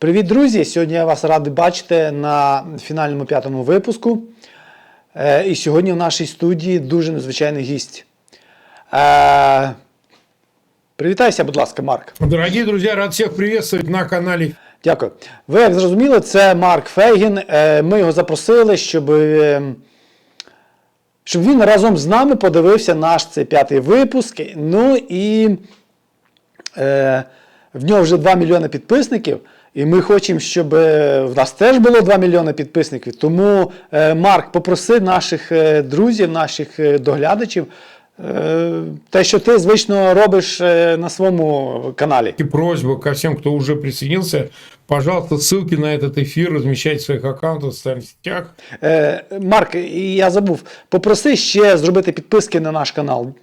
Привіт, друзі! Сьогодні я вас радий бачити на фінальному п'ятому випуску. Е, І сьогодні в нашій студії дуже незвичайний гість. Е, Привітайся, будь ласка, Марк. Дорогие друзья, рад всех приветствовать на канале. Дякую. Ви як зрозуміли, це Марк Фейгін. Е, Ми його запросили, щоб, щоб він разом з нами подивився наш цей п'ятий випуск. Ну і е, в нього вже 2 мільйони підписників. І ми хочемо, щоб е, в нас теж було 2 мільйони підписників. Тому, е, Марк, попроси наших е, друзів, наших е, доглядачів, е, те, що ти звично робиш е, на своєму каналі. И просьба ко всем, кто уже присоединился, пожалуйста, ссылки на этот эфир размещайте в своих аккаунтах, в социальных сетях. Е, Марк, і я забув, попроси ще зробити підписки на наш канал.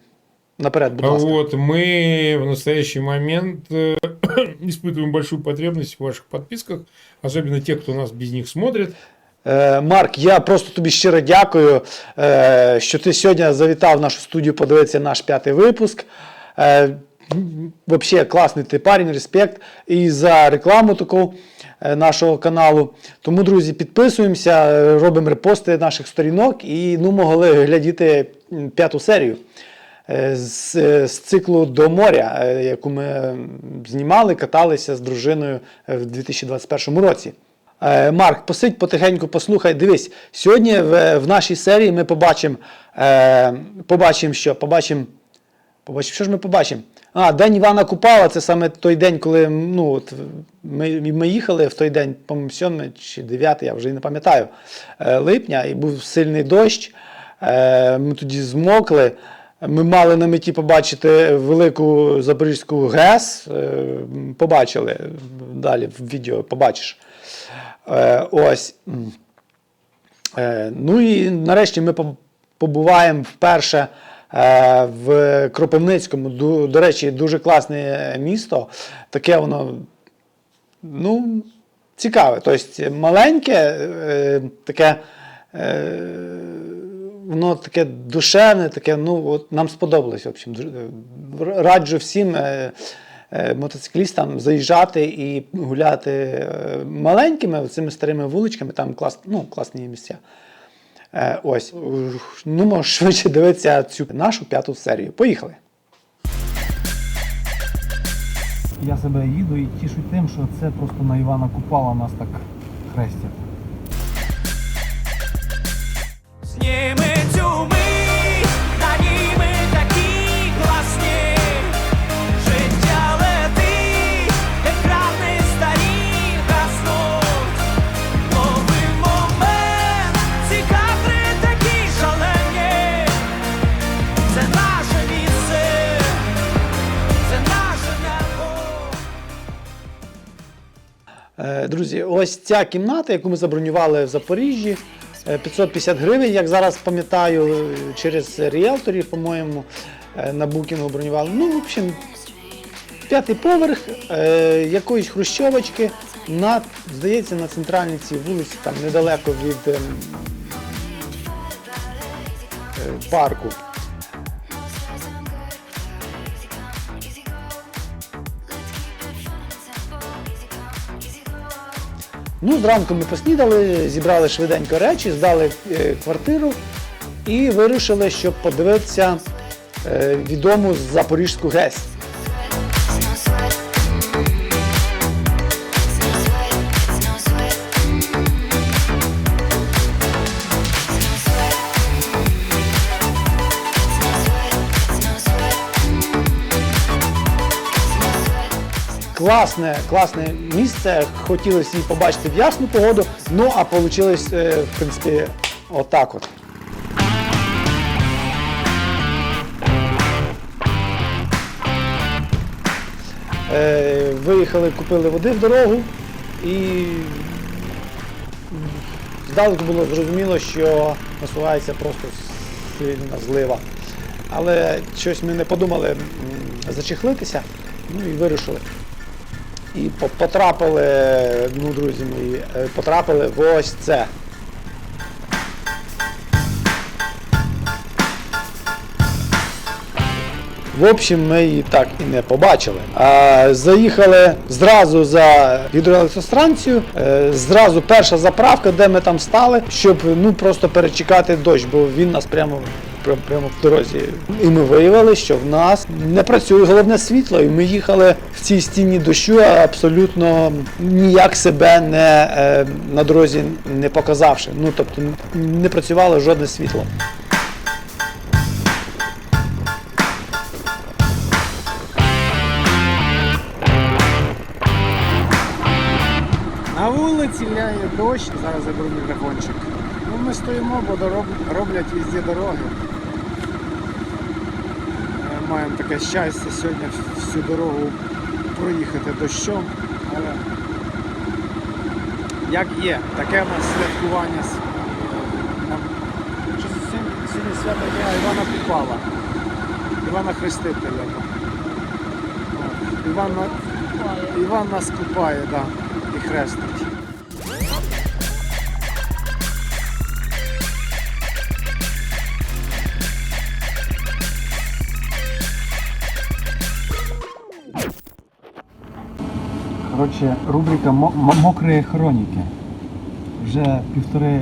Наперед, будь ласка. Вот, мы в настоящий момент э, испытываем большую потребность в ваших подписках, особенно те, кто нас без них смотрит. Е, Марк, я просто тобі щиро дякую, що ти сьогодні завітав в нашу студію подивитися наш п'ятий випуск. Е, Взагалі класний ти парень, респект і за рекламу таку нашого каналу. Тому, друзі, підписуємося, робимо репости наших сторінок і ну, могли глядіти п'яту серію з, е, з циклу до моря, е, яку ми знімали, каталися з дружиною е, в 2021 році. Е, Марк, посидь потихеньку, послухай. Дивись, сьогодні в, в нашій серії ми побачимо, е, побачимо що? Побачимо, побачимо, що ж ми побачимо? А, День Івана Купала це саме той день, коли ну, от, ми, ми їхали в той день, по-моєму, 7 чи 9, я вже не пам'ятаю, е, липня, і був сильний дощ. Е, ми тоді змокли. Ми мали на меті побачити велику Запорізьку ГЕС. Е, побачили далі в відео побачиш. Е, ось. Е, ну і нарешті ми побуваємо вперше в Кропивницькому. До речі, дуже класне місто. Таке воно, ну, цікаве. Тобто маленьке, таке. Воно таке душевне, таке, ну, от нам сподобалось. В общем, раджу всім е, е, мотоциклістам заїжджати і гуляти е, маленькими цими старими вуличками, там клас, ну, класні місця. Е, ось. Ну, можеш швидше дивитися цю нашу п'яту серію. Поїхали. Я себе їду і тішу тим, що це просто на Івана Купала нас так хрестять. Зніми Друзі, ось ця кімната, яку ми забронювали в Запоріжжі, е, 550 гривень, як зараз пам'ятаю, е, через ріелторів, по-моєму, е, на букінгу бронювали. Ну, в общем, п'ятий поверх е, якоїсь хрущовочки на, здається, на центральній цій вулиці, там недалеко від ем, е, парку. Ну, зранку ми поснідали, зібрали швиденько речі, здали е, квартиру і вирішили, щоб подивитися е, відому Запорізьку ГЕС. Класне, класне місце. Хотілося її побачити в ясну погоду, ну а вийшло, в принципі, отак от. Е, виїхали, купили води в дорогу і здалеку було зрозуміло, що насувається просто сильна злива. Але щось ми не подумали зачехлитися, ну і вирішили. І потрапили, ну, друзі мої, е, потрапили в ось це. В общем, ми її так і не побачили. А, заїхали зразу за гідроелектростанцію, е, зразу перша заправка, де ми там стали, щоб ну просто перечекати дощ, бо він нас прямо. Прям- Прямо в дорозі. І ми виявили, що в нас не працює головне світло, і ми їхали в цій стіні дощу, абсолютно ніяк себе не е, на дорозі не показавши. Ну тобто не працювало жодне світло. На вулиці ляє дощ, зараз заберу мікрофончик. Ну, ми стоїмо, бо роблять везде дороги. Е, Маємо таке щастя сьогодні всю дорогу проїхати дощом, але як є, таке в нас святкування. сьогодні, свято дня Івана Купала, Івана Хрестителя. Іван, Іван нас купає, да, і хрестить. Коротше, рубрика «Мо- мо- Мокрі хроніки. Вже півтори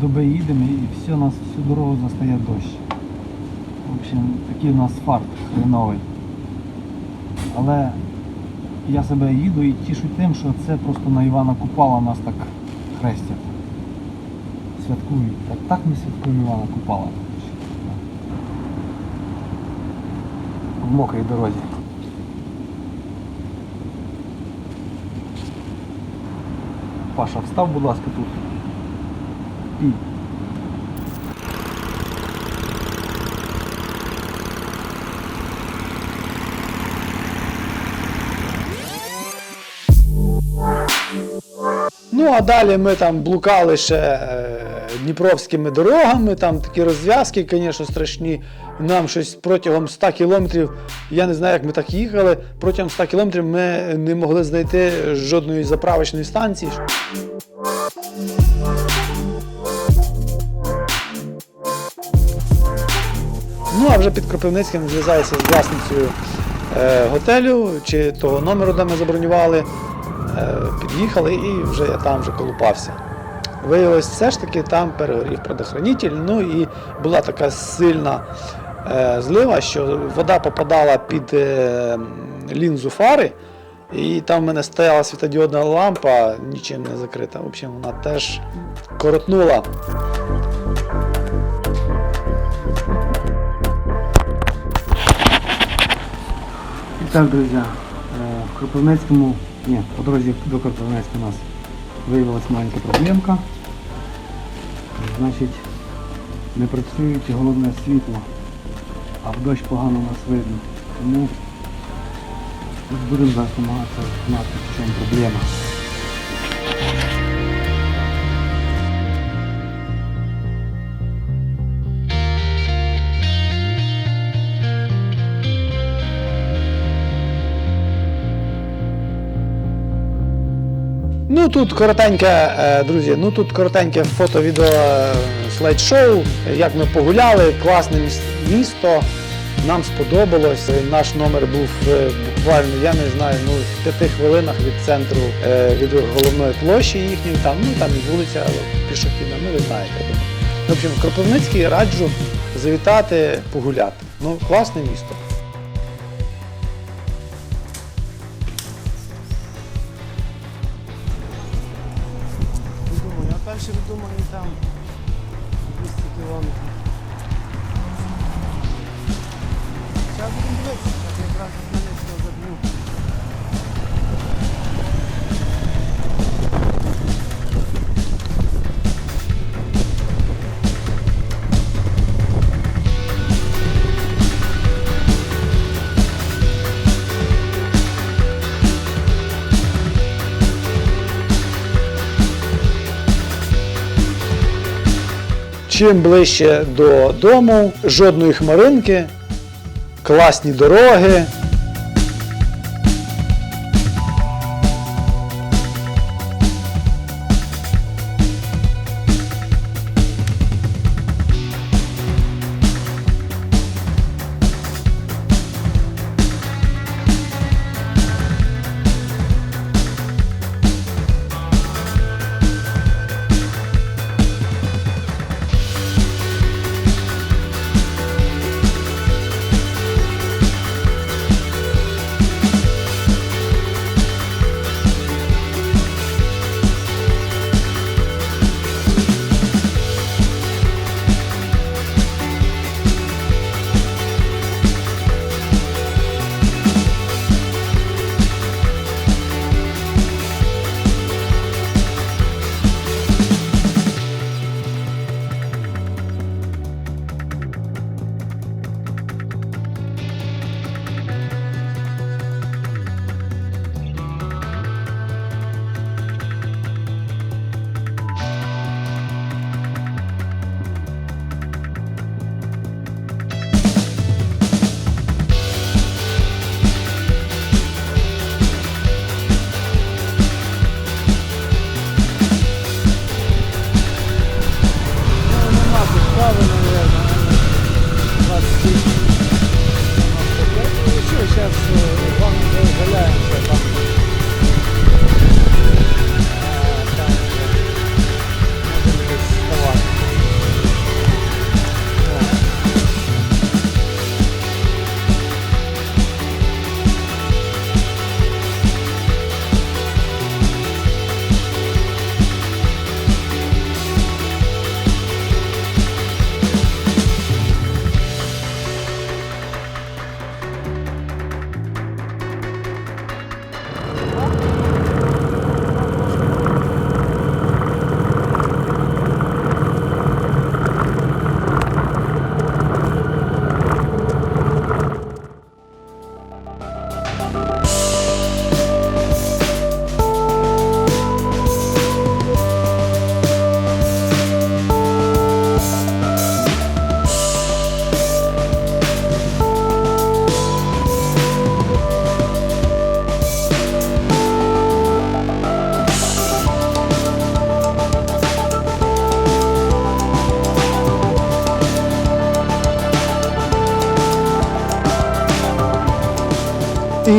доби їдемо і все, нас всю дорогу застає дощ. В общем, такий у нас фарт хреновий. Але я себе їду і тішу тим, що це просто на Івана Купала нас так хрестять. Святкують. Так, так ми святкуємо Івана Купала. В мокрій дорозі. Паша, встав, будь ласка, тут. Пій. Ну а далі ми там блукали ще е, дніпровськими дорогами, там такі розв'язки, звісно, страшні. Нам щось протягом 100 кілометрів, я не знаю, як ми так їхали. Протягом 100 кілометрів ми не могли знайти жодної заправочної станції. Ну а вже під Кропивницьким зв'язалися з власницею е, готелю чи того номеру, де ми забронювали. Е, під'їхали і вже я там вже колупався. Виявилось, все ж таки там перегорів предохранитель, ну і була така сильна е, злива, що вода попадала під е, лінзу фари, і там в мене стояла світодіодна лампа, нічим не закрита. В общем, вона теж коротнула. Так, друзі, е, в Кропивницькому, ні, по дорозі до Кропивницька у нас виявилась маленька проблемка. Значить, не працюють головне світло, а в дощ погано нас видно. Тому будемо зараз намагатися знати, в чому проблема. Ну тут коротеньке, е, друзі, ну тут коротеньке фото-відео е, слайд-шоу, як ми погуляли, класне місто. Нам сподобалось. Е, Наш номер був буквально, я не знаю, ну в п'яти хвилинах від центру, від головної площі їхньої, там, ну там і вулиця пішохідна, ну ви знаєте. В общем, Кропивницький раджу завітати, погуляти. Ну, класне місто. Думаю там 200 кілометрів. Чим ближче до дому, жодної хмаринки, класні дороги.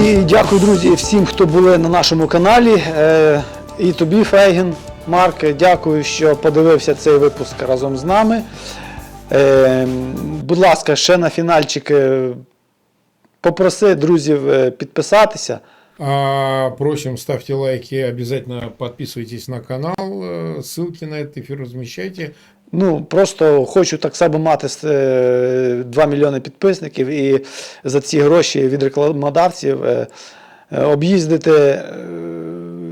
І дякую, друзі, всім, хто були на нашому каналі. Е, І тобі, Фейген, Марк, дякую, що подивився цей випуск разом з нами. Е, Будь ласка, ще на фінальчик е, попроси друзів е, підписатися. А, просим, ставьте лайки, обязательно подписывайтесь на канал, э, ссылки на этот эфир размещайте. Ну, просто хочу так само мати е, 2 мільйони підписників і за ці гроші від рекламодавців е, е, об'їздити е,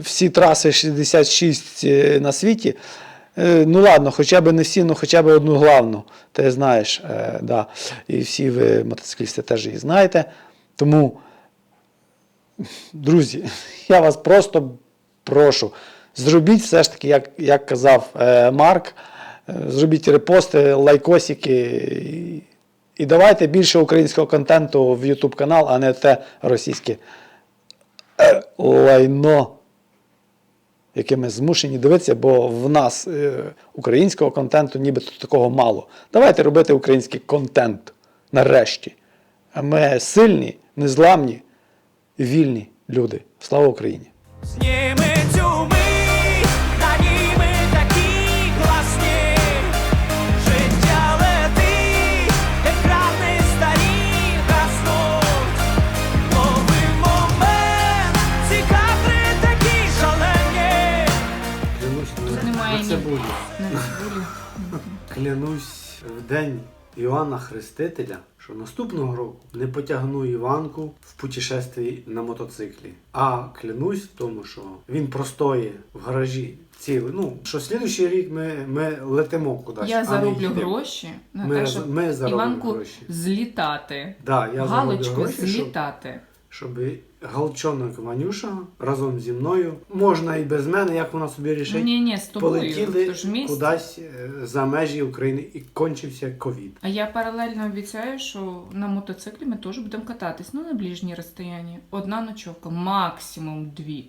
всі траси 66 е, на світі. Е, Ну ладно, хоча б не всі, ну хоча б одну главну. Ти знаєш, е, да. і всі ви мотоциклісти теж її знаєте. Тому, друзі, я вас просто прошу, зробіть все ж таки, як, як казав е, Марк, е, зробіть репости, лайкосики і, і давайте більше українського контенту в YouTube канал, а не те російське е, лайно, яке ми змушені дивитися, бо в нас е, українського контенту нібито такого мало. Давайте робити український контент нарешті. Ми сильні, незламні вільні люди. Слава Україні! День Іоанна Хрестителя, що наступного року не потягну Іванку в путешестві на мотоциклі. А клянусь в тому, що він простоє в гаражі цілий. Ну, що слідуючий рік ми, ми летимо кудись. Я а зароблю гроші на Ми те, щоб ми Іванку гроші. злітати. Да, я Галочку гроші, злітати. щоб галчонок Ванюша разом зі мною, можна і без мене, як вона собі рішить, Ні, ні, з тобою. полетіли Тож місць. кудись е, за межі України і кончився ковід. А я паралельно обіцяю, що на мотоциклі ми теж будемо кататись, ну на ближній розстоянні. Одна ночовка, максимум дві.